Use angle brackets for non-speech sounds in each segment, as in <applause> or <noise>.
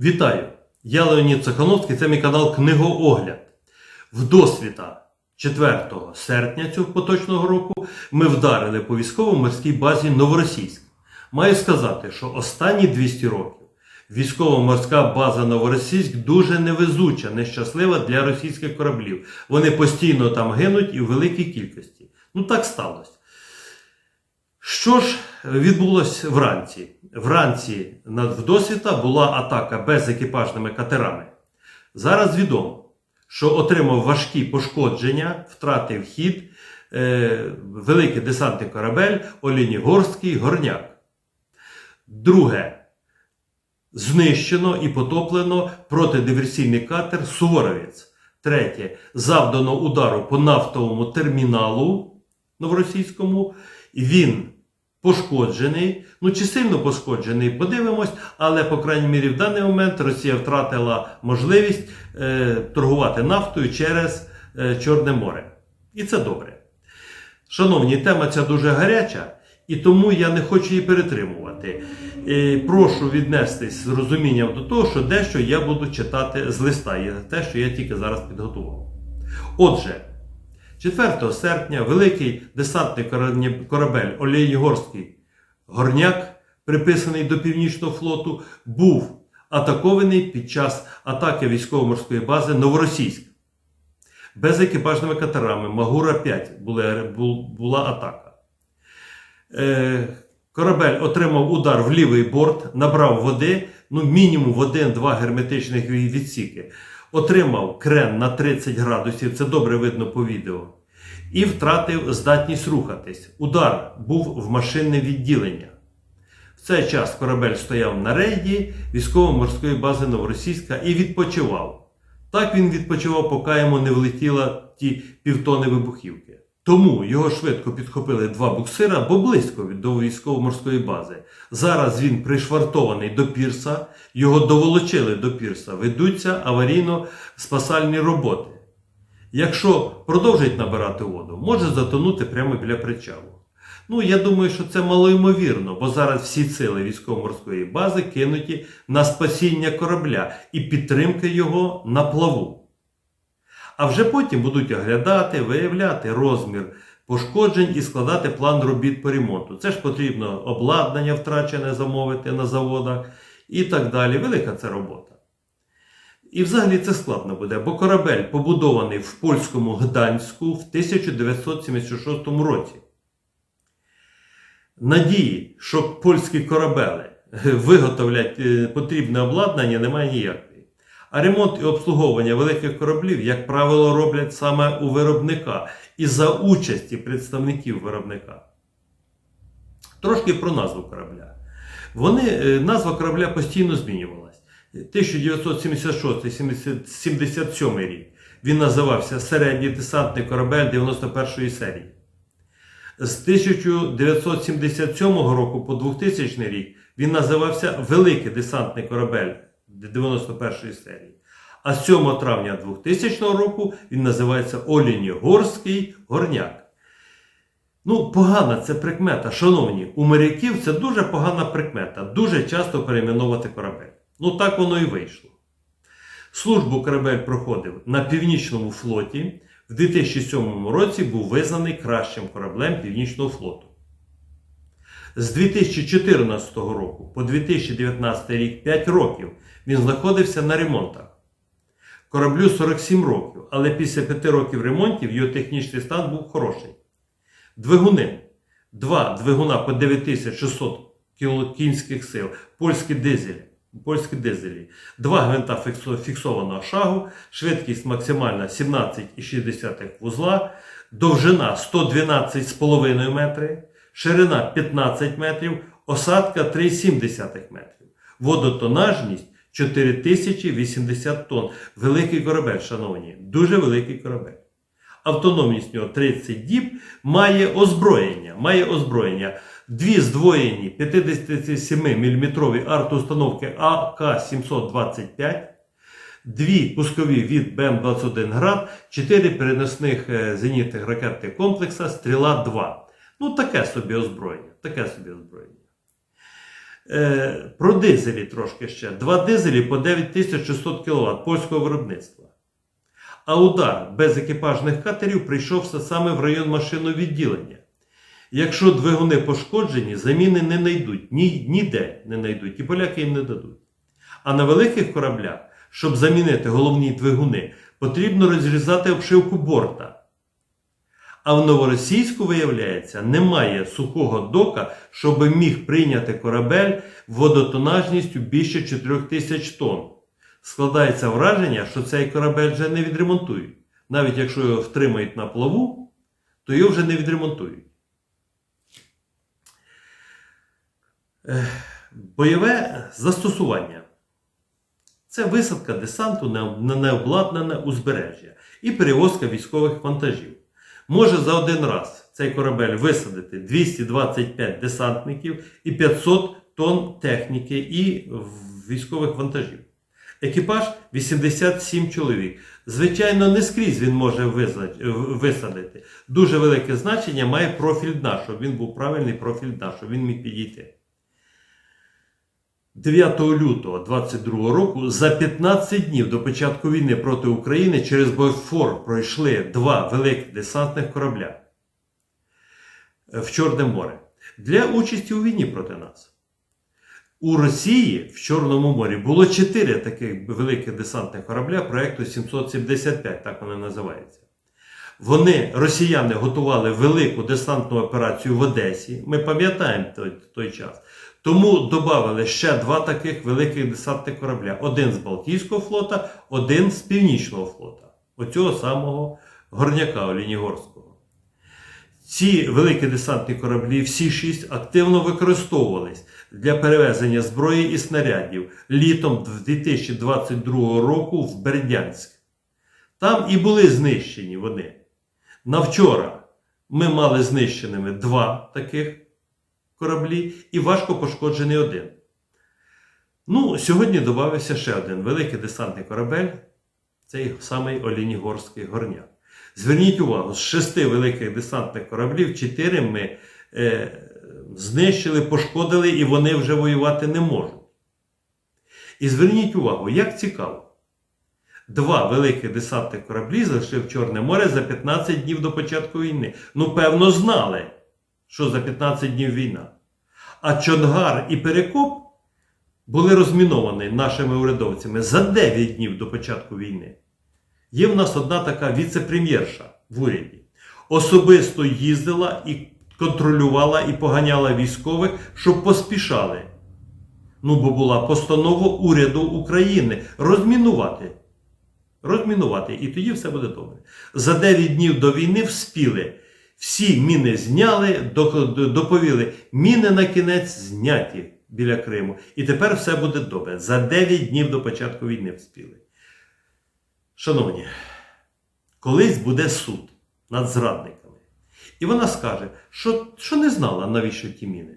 Вітаю! Я Леонід Цехановський, це мій канал Книгоогляд. Вдосвіта 4 серпня цього поточного року ми вдарили по військово-морській базі Новоросійськ. Маю сказати, що останні 200 років військово-морська база Новоросійськ дуже невезуча, нещаслива для російських кораблів. Вони постійно там гинуть і в великій кількості. Ну так сталося. Що ж відбулося вранці? Вранці над Вдосвіта була атака безекіпажними катерами. Зараз відомо, що отримав важкі пошкодження, втратив хід е, великий десантний корабель Олінігорський Горняк. Друге, знищено і потоплено протидиверсійний катер Суворовець. Третє, завдано удару по нафтовому терміналу новоросійському. Він пошкоджений. Ну чи сильно пошкоджений, подивимось, але, по крайній мірі, в даний момент Росія втратила можливість е, торгувати нафтою через е, Чорне море. І це добре. Шановні, тема ця дуже гаряча, і тому я не хочу її перетримувати. Е, прошу віднестись з розумінням до того, що дещо я буду читати з листа, і те, що я тільки зараз підготував. Отже, 4 серпня великий десантний корабель- Олєнігорський Горняк, приписаний до Північного флоту, був атакований під час атаки військово-морської бази Новоросійськ. Безекіпажними катерами Магура-5 була, була атака. Е, корабель отримав удар в лівий борт, набрав води, ну мінімум в один-два герметичних відсіки. Отримав крен на 30 градусів, це добре видно по відео. І втратив здатність рухатись. Удар був в машинне відділення. В цей час корабель стояв на рейді військово-морської бази Новоросійська і відпочивав. Так він відпочивав, поки йому не влетіло ті півтони вибухівки. Тому його швидко підхопили два буксира, бо близько від до військово-морської бази. Зараз він пришвартований до пірса, його доволочили до пірса, ведуться аварійно-спасальні роботи. Якщо продовжить набирати воду, може затонути прямо біля причалу. Ну, я думаю, що це малоймовірно, бо зараз всі сили військово-морської бази кинуті на спасіння корабля і підтримки його на плаву. А вже потім будуть оглядати, виявляти розмір пошкоджень і складати план робіт по ремонту. Це ж потрібно обладнання втрачене замовити на заводах і так далі. Велика це робота. І взагалі це складно буде, бо корабель побудований в польському Гданську в 1976 році. Надії, що польські корабели <laughs> виготовлять е, потрібне обладнання, немає ніякої. А ремонт і обслуговування великих кораблів, як правило, роблять саме у виробника і за участі представників виробника. Трошки про назву корабля. Вони, е, назва корабля постійно змінювалась. 1976-77 рік він називався Середній десантний корабель 91-ї серії. З 1977 року по 2000 рік він називався Великий десантний корабель 91-ї серії. А 7 травня 2000 року він називається Олінігорський горняк. Ну, погана це прикмета. Шановні, у моряків це дуже погана прикмета. Дуже часто перейменувати корабель. Ну так воно і вийшло. Службу корабель проходив на Північному флоті. В 2007 році був визнаний кращим кораблем Північного флоту. З 2014 року по 2019 рік 5 років він знаходився на ремонтах. Кораблю 47 років, але після 5 років ремонтів його технічний стан був хороший. Двигуни. Два двигуна по 9600 кіл- кінських сил, польські дизелі. Польські дизелі. Два гвинта фіксованого шагу, швидкість максимальна 17,6 вузла, довжина 112,5 метри, ширина 15 метрів, осадка 3,7 метрів. Водотонажність 4080 тонн. Великий корабель, шановні, дуже великий корабель. Автономність нього 30 діб, має озброєння. Має озброєння. Дві здвоєні 57 мм артустановки АК-725, дві пускові від БМ-21 град, чотири переносних е, зенітних ракетних комплекса Стріла-2. Ну, таке собі озброєння. Таке собі озброєння. Е, про дизелі трошки ще. Два дизелі по 9600 кВт польського виробництва. А удар без екіпажних катерів прийшовся саме в район машиновідділення. Якщо двигуни пошкоджені, заміни не знайдуть, ні, ніде не знайдуть, і поляки їм не дадуть. А на великих кораблях, щоб замінити головні двигуни, потрібно розрізати обшивку борта. А в новоросійську, виявляється, немає сухого дока, щоб міг прийняти корабель водотонажністю більше 4000 тонн. Складається враження, що цей корабель вже не відремонтують. Навіть якщо його втримають на плаву, то його вже не відремонтують. Бойове застосування. Це висадка десанту на на необладнане узбережжя і перевозка військових вантажів. Може за один раз цей корабель висадити 225 десантників і 500 тонн техніки і військових вантажів. Екіпаж 87 чоловік. Звичайно, не скрізь він може висадити. Дуже велике значення має профіль щоб він був правильний профіль щоб він міг підійти. 9 лютого 22 року за 15 днів до початку війни проти України через Босфор пройшли два великих десантних корабля в Чорне море для участі у війні проти нас. У Росії в Чорному морі було 4 таких великих десантних корабля проєкту 775, так вони називаються. Вони, росіяни, готували велику десантну операцію в Одесі. Ми пам'ятаємо той, той час. Тому додали ще два таких великих десантних корабля: один з Балтійського флота, один з Північного флота, оцього самого горняка Олінігорського. Ці великі десантні кораблі, всі шість, активно використовувались для перевезення зброї і снарядів літом 2022 року в Бердянськ. Там і були знищені вони. На вчора ми мали знищеними два таких кораблі і важко пошкоджений один. Ну, сьогодні додався ще один великий десантний корабель, цей самий Олінігорський горняк. Зверніть увагу, з шести великих десантних кораблів, чотири ми е, знищили, пошкодили, і вони вже воювати не можуть. І зверніть увагу, як цікаво. Два великих десантних кораблі зайшли в Чорне море за 15 днів до початку війни. Ну, певно, знали, що за 15 днів війна. А Чонгар і Перекоп були розміновані нашими урядовцями за 9 днів до початку війни. Є в нас одна така віце-прем'єрша в уряді. Особисто їздила і контролювала і поганяла військових, щоб поспішали. Ну, бо була постанова уряду України розмінувати. Розмінувати. І тоді все буде добре. За 9 днів до війни вспіли. Всі міни зняли, доповіли, міни на кінець зняті біля Криму. І тепер все буде добре. За 9 днів до початку війни вспіли. Шановні, колись буде суд над зрадниками. І вона скаже, що, що не знала, навіщо ті міни.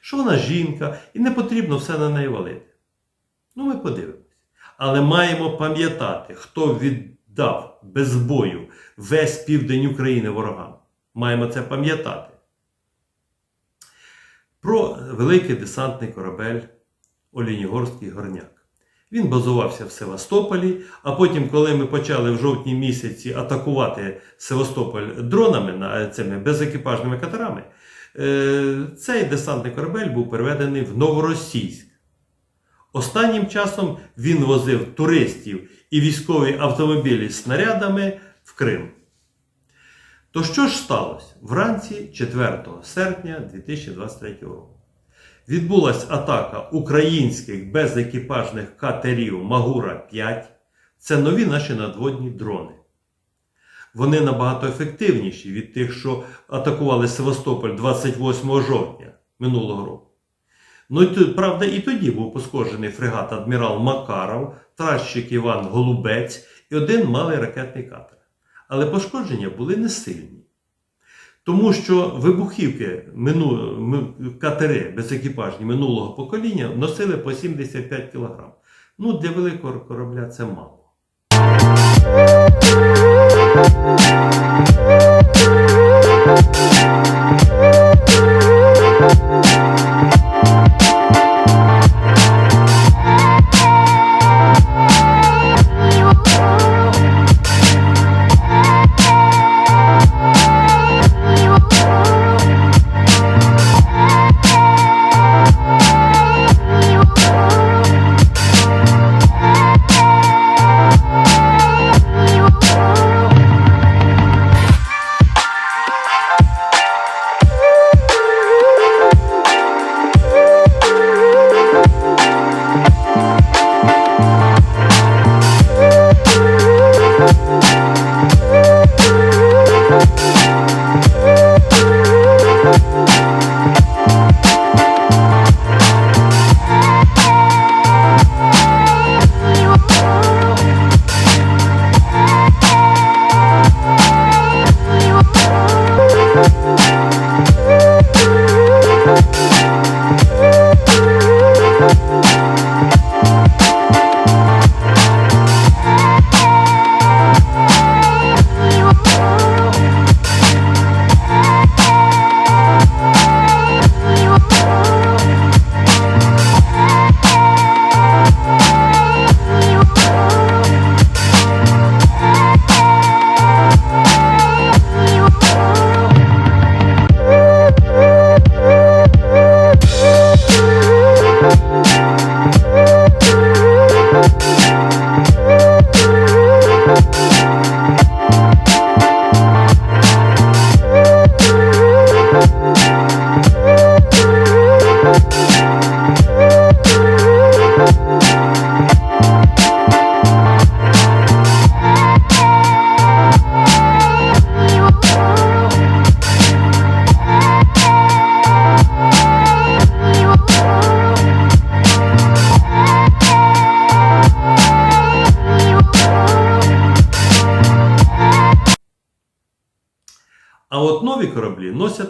Що вона жінка і не потрібно все на неї валити. Ну, ми подивимось. Але маємо пам'ятати, хто віддав без бою весь південь України ворогам. Маємо це пам'ятати. Про великий десантний корабель Олінігорський горняк. Він базувався в Севастополі, а потім, коли ми почали в жовтні місяці атакувати Севастополь дронами, цими безекіпажними катерами, е, цей десантний корабель був переведений в Новоросійськ. Останнім часом він возив туристів і військові автомобілі з снарядами в Крим. То що ж сталося вранці 4 серпня 2023 року? Відбулася атака українських безекіпажних катерів Магура-5. Це нові наші надводні дрони. Вони набагато ефективніші від тих, що атакували Севастополь 28 жовтня минулого року. Ну, правда, і тоді був пошкоджений фрегат адмірал Макаров, тращик Іван Голубець і один малий ракетний катер. Але пошкодження були не сильні. Тому що вибухівки мину, катери безекіпажні минулого покоління носили по 75 кг. Ну, для великого корабля це мало. кораблі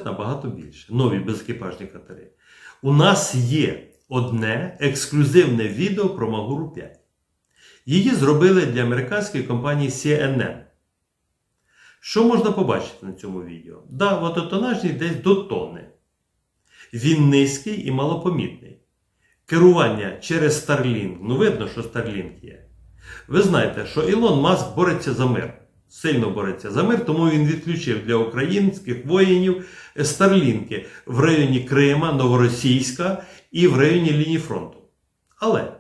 набагато більше. Нові безекіпажні катери. У нас є одне ексклюзивне відео про Магуру 5. Її зробили для американської компанії CNN. Що можна побачити на цьому відео? Да, водотонажність десь до тонни. Він низький і малопомітний. Керування через Starlink. Ну, видно, що Starlink є. Ви знаєте, що Ілон Маск бореться за мир. Сильно бореться за мир, тому він відключив для українських воїнів Старлінки в районі Крима, Новоросійська і в районі лінії фронту. Але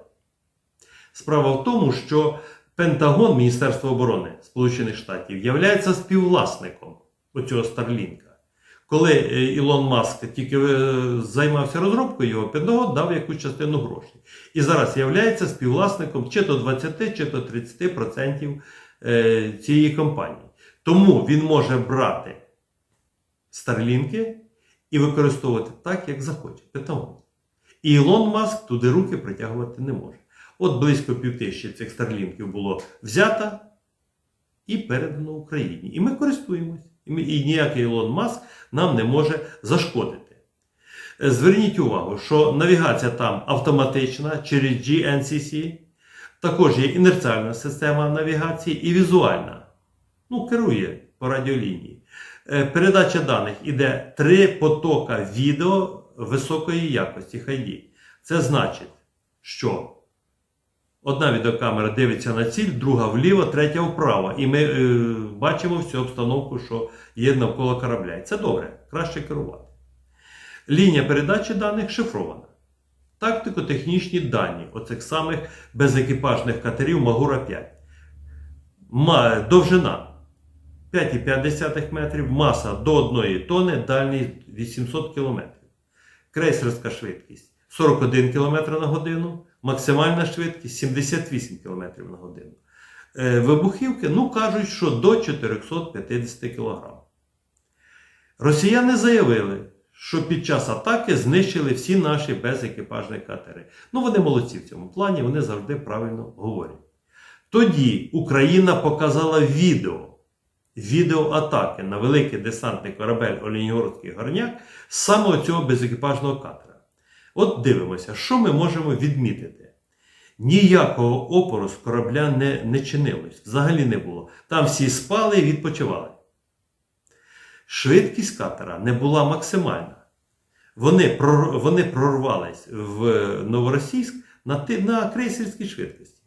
справа в тому, що Пентагон Міністерство оборони Сполучених Штатів являється співвласником оцього Старлінка. Коли е, Ілон Маск тільки е, займався розробкою його, Пентагон дав якусь частину грошей. І зараз являється співвласником чи то 20, чи то 30% е, цієї компанії. Тому він може брати старлінки і використовувати так, як захоче. Пентагон. І Ілон Маск туди руки притягувати не може. От близько півтисячі цих старлінків було взято і передано Україні. І ми користуємось. І, і ніякий Ілон Маск нам не може зашкодити. Е, Зверніть увагу, що навігація там автоматична через GNCC, також є інерціальна система навігації і візуальна. Ну, керує по радіолінії. Е, Передача даних іде три потока відео високої якості HD. Це значить, що одна відеокамера дивиться на ціль, друга вліво, третя вправо. І ми е, бачимо всю обстановку, що є навколо корабля. І Це добре, краще керувати. Лінія передачі даних шифрована. Тактико-технічні дані оцих самих безекіпажних катерів Магура 5. Довжина 5,5 метрів, маса до 1 тонни, дальність 800 км. Крейсерська швидкість 41 км на годину, максимальна швидкість 78 км на годину. Е, Вибухівки, ну кажуть, що до 450 кг. Росіяни заявили, що під час атаки знищили всі наші безекіпажні катери. Ну, вони молодці в цьому плані, вони завжди правильно говорять. Тоді Україна показала відео, відео атаки на великий десантний корабель Олінігорський горняк саме цього безекіпажного катера. От дивимося, що ми можемо відмітити. Ніякого опору з корабля не, не чинилось, взагалі не було. Там всі спали і відпочивали. Швидкість катера не була максимальна. Вони, прорвались в Новоросійськ на, крейсерській швидкості.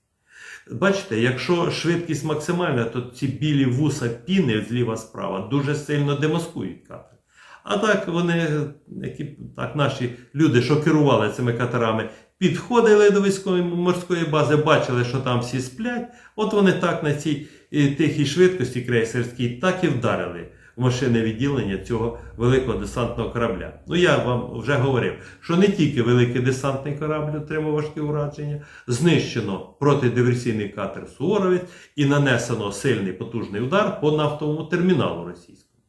Бачите, якщо швидкість максимальна, то ці білі вуса піни зліва-справа дуже сильно демаскують катер. А так вони, які так наші люди, що керували цими катерами, підходили до військової морської бази, бачили, що там всі сплять. От вони так на цій е, тихій швидкості крейсерській так і вдарили в машинне відділення цього великого десантного корабля. Ну я вам вже говорив, що не тільки великий десантний корабль отримав важкі ураження, знищено протидиверсійний катер Суворовець і нанесено сильний потужний удар по нафтовому терміналу російському.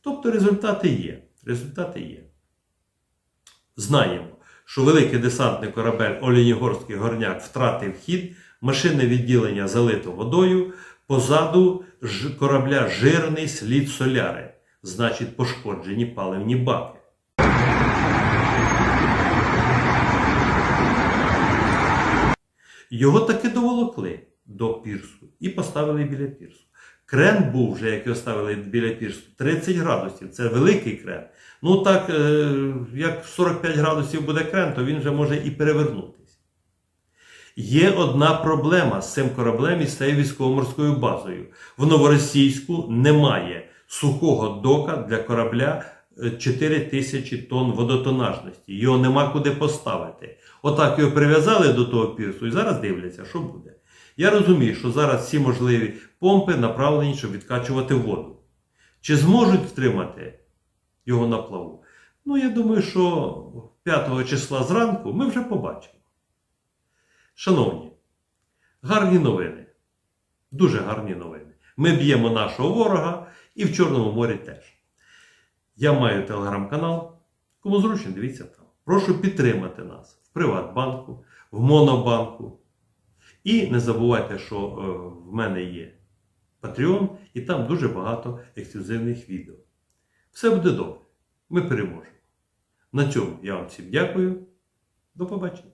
Тобто результати є. Результати є. Знаємо, що великий десантний корабель Олінігорський горняк втратив хід, машинне відділення залито водою, позаду корабля жирний слід соляри, значить пошкоджені паливні баки. Його таки доволокли до пірсу і поставили біля пірсу. Крен був вже, як його ставили біля пірсу, 30 градусів. Це великий крен. Ну так, е, як 45 градусів буде крен, то він вже може і перевернутися. Є одна проблема з цим кораблем і з цією військово-морською базою. В Новоросійську немає сухого дока для корабля е, 4 тисячі тонн водотонажності. Його нема куди поставити. Отак його прив'язали до того пірсу і зараз дивляться, що буде. Я розумію, що зараз всі можливі помпи направлені, щоб відкачувати воду. Чи зможуть втримати його на плаву? Ну, я думаю, що 5 числа зранку ми вже побачимо. Шановні, гарні новини. Дуже гарні новини. Ми б'ємо нашого ворога і в Чорному морі теж. Я маю телеграм-канал. Кому зручно, дивіться там. Прошу підтримати нас в Приватбанку, в Монобанку. І не забувайте, що е, в мене є Patreon, і там дуже багато ексклюзивних відео. Все буде добре. Ми переможемо. На цьому я вам всім дякую. До побачення.